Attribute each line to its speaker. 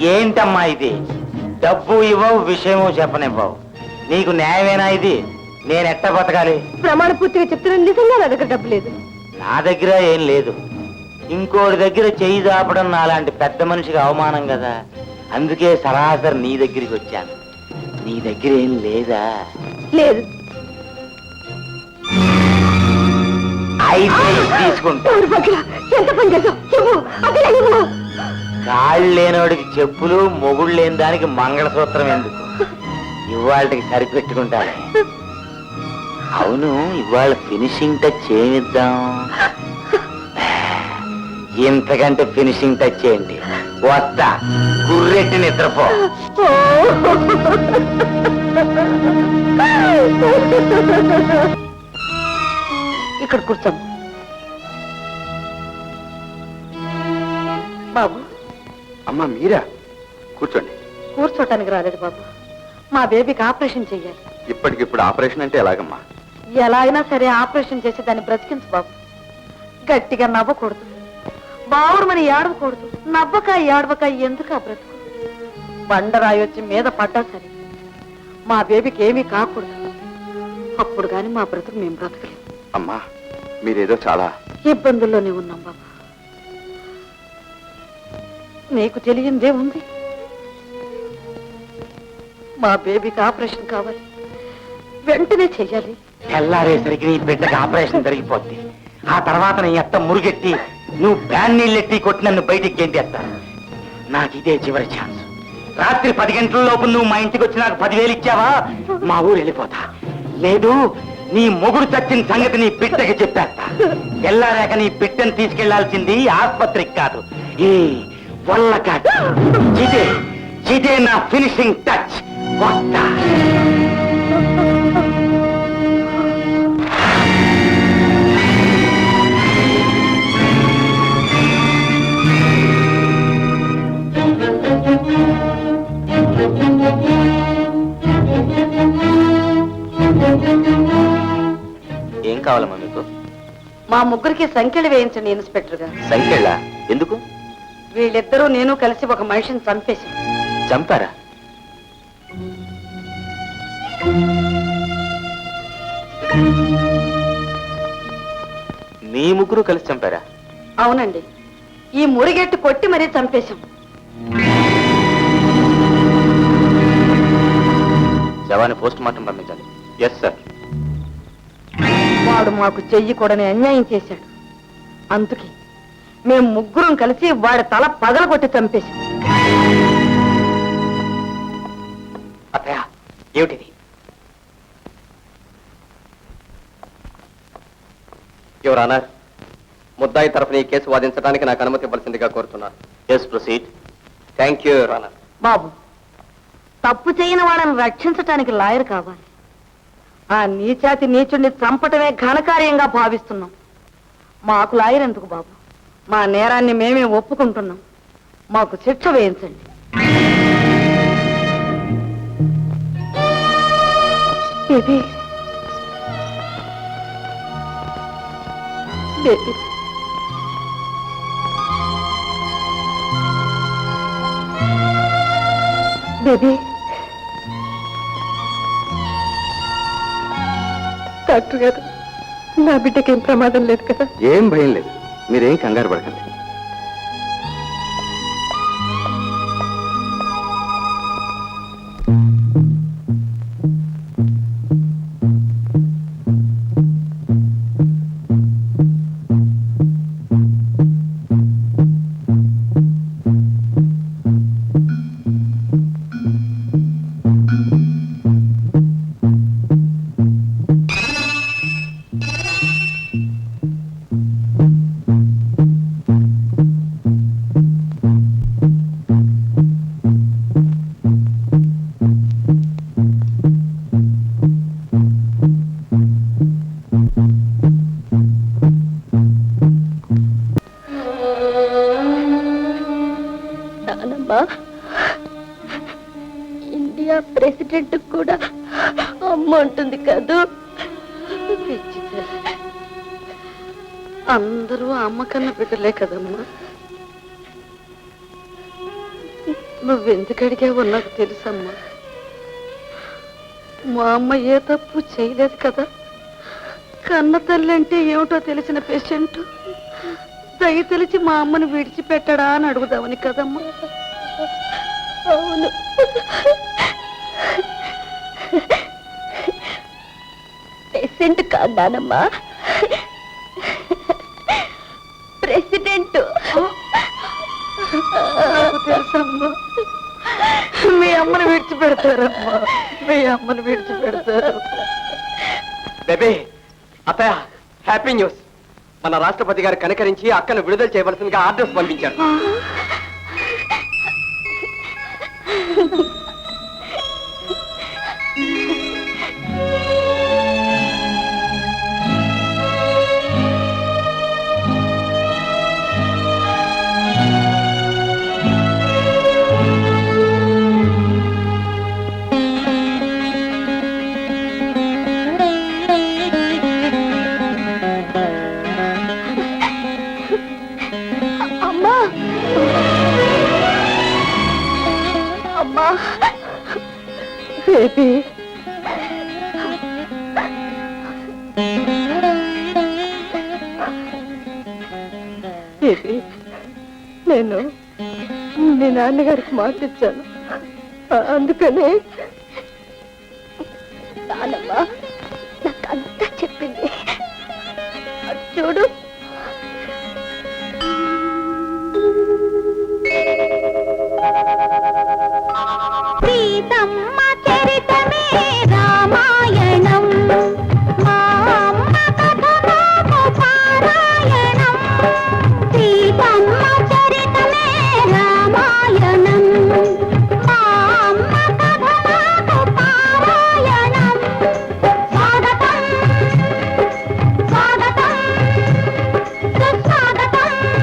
Speaker 1: ఏంటమ్మా ఇది? డబ్బు ఇవ్వవు విషయము చెప్పనివ్వవు. నీకు న్యాయమేనా ఇది? నేను ఎట్ట బతకాలి?
Speaker 2: ప్రమాణ పూర్తిగా చెప్తున్నాను నిజంగా నా దగ్గర డబ్బు లేదు.
Speaker 1: నా దగ్గర ఏం లేదు. ఇంకోటి దగ్గర చెయ్యి దాపడం నాలాంటి పెద్ద మనిషికి అవమానం కదా. అందుకే సరాసరి నీ దగ్గరికి వచ్చాను. నీ దగ్గర ఏం లేదా?
Speaker 2: లేదు.
Speaker 1: అయితే ఇది తీసుకుంటా.
Speaker 2: ఎంత పని చేసావు.
Speaker 1: కాళ్ళు లేనోడికి చెప్పులు మొగుడు లేని దానికి మంగళసూత్రం ఎందుకు? ఇవాళకి సరిపెట్టుకుంటాను అవును ఇవాళ ఫినిషింగ్ టచ్ ఏమిద్దాం? ఇంతకంటే ఫినిషింగ్ టచ్ ఏంటి? వస్తా గుర్రెట్టి నిద్రపో.
Speaker 2: ఇక్కడ కూర్చోం బాబు.
Speaker 3: అమ్మా మీరా? కూర్చోండి.
Speaker 2: కూర్చోటానికి రాలేదు బాబు. మా బేబీకి ఆపరేషన్ చెయ్యాలి.
Speaker 3: ఇప్పటికిప్పుడు ఆపరేషన్ అంటే ఎలాగమ్మా?
Speaker 2: ఎలా అయినా సరే ఆపరేషన్ చేసి దాన్ని బ్రతికించు బాబు. గట్టిగా నవ్వకూడదు. బావురమని ఏడవకూడదు. నవ్వక ఏడవక ఎందుకు ఆ బ్రతుకు? బండరాయి వచ్చి మీద పడ్డా సరే. మా బేబీకి ఏమీ కాకూడదు. అప్పుడు గాని మా బ్రతుకు మేము బ్రతకలేం
Speaker 3: అమ్మా మీరేదో చాలా
Speaker 2: ఇబ్బందుల్లోనే ఉన్నాం బాబు. నీకు తెలియందే ఉంది. మా బేబీకి ఆపరేషన్ కావాలి. వెంటనే చెయ్యాలి.
Speaker 1: తెల్లారేసరికి నీ బిడ్డకి ఆపరేషన్ జరిగిపోద్ది. ఆ తర్వాత నీ అత్త మురుగెట్టి నువ్వు బ్యాన్ నీళ్ళెట్టి కొట్టి నన్ను బయటికి గెంటేస్తాను. నాకు ఇదే చివరి ఛాన్స్. రాత్రి పది గంటల లోపు నువ్వు మా ఇంటికి వచ్చి నాకు పదివేలు ఇచ్చావా? మా ఊరు వెళ్ళిపోతా. లేదు నీ మొగుడు చచ్చిన సంగతి నీ బిడ్డకి చెప్పేస్తా. తెల్లారాక నీ బిడ్డను తీసుకెళ్ళాల్సింది ఆసుపత్రికి కాదు. ఈ వల్ల కాదు ఇదే ఇదే నా ఫినిషింగ్ టచ్. వస్తా ఏం కావాలమ్మా మీకు?
Speaker 2: మా ముగ్గురికి సంఖ్యలు వేయించండి ఇన్స్పెక్టర్ గారు.
Speaker 1: సంఖ్యళ్ళ ఎందుకు?
Speaker 2: వీళ్ళిద్దరూ నేను కలిసి ఒక మనిషిని చంపేసి
Speaker 1: చంపారా? మీ ముగ్గురు కలిసి చంపారా?
Speaker 2: అవునండి. ఈ మురిగెట్టు కొట్టి మరీ చంపేశాం.
Speaker 1: శవాన్ని పోస్ట్ మార్టం పంపించాలి. ఎస్ సార్
Speaker 2: వాడు మాకు చెయ్యి కూడని అన్యాయం చేశాడు. అందుకే మేము ముగ్గురం కలిసి వాడి తల పగల కొట్టి చంపేశాం.
Speaker 1: అత్తయ్య ఏమిటిది?
Speaker 4: యువర్ ఆనర్ ముద్దాయి తరఫున ఈ కేసు వాదించడానికి నాకు అనుమతి ఇవ్వాల్సిందిగా కోరుతున్నాను.
Speaker 1: Yes proceed
Speaker 4: thank you your honour
Speaker 2: బాబు తప్పు చేయని వాళ్ళని రక్షించటానికి లాయర్ కావాలి. ఆ నీచాతి నీచుడిని చంపటమే ఘనకార్యంగా భావిస్తున్నాం. మాకు లాయర్ ఎందుకు బాబు? మా నేరాన్ని మేమే ఒప్పుకుంటున్నాం. మాకు శిక్ష వేయించండి. బేబీ. బేబీ. బేబీ. డాక్టర్ గారు నా బిడ్డకేం ప్రమాదం లేదు కదా?
Speaker 3: ఏం భయం లేదు. మీరేం కంగారు పడకండి.
Speaker 5: నానమ్మా ఇండియా ప్రెసిడెంట్ కూడా అమ్మ ఉంటుంది కదూ
Speaker 2: అందరూ అమ్మ కన్నా బిడ్డలే కదమ్మా. నువ్వెందుకు అడిగావో నాకు తెలుసమ్మా. మా అమ్మ ఏ తప్పు చేయలేదు కదా. కన్న తల్లి అంటే ఏమిటో తెలిసిన పేషెంట్. దయ తెలిసి మా అమ్మను విడిచిపెట్టడా అని అడుగుదామని కదమ్మా.
Speaker 5: అవును. పేషెంట్ కాదానమ్మా ప్రెసిడెంట్.
Speaker 2: తెలుసమ్మా. మీ అమ్మను విడిచిపెడతారమ్మా. మీ అమ్మను విడిచిపెడతారు
Speaker 4: బేబీ అత్తయ్య హ్యాపీ న్యూస్. మన రాష్ట్రపతి గారు కనికరించి అక్కను విడుదల చేయవలసిందిగా ఆర్డర్స్ పంపించారు.
Speaker 5: Ha ha ha.
Speaker 2: Baby baby నేను మీ నాన్నగారికి మాట ఇచ్చాను. అందుకనే
Speaker 5: నానమ్మా నాకంతా చెప్పింది. చూడు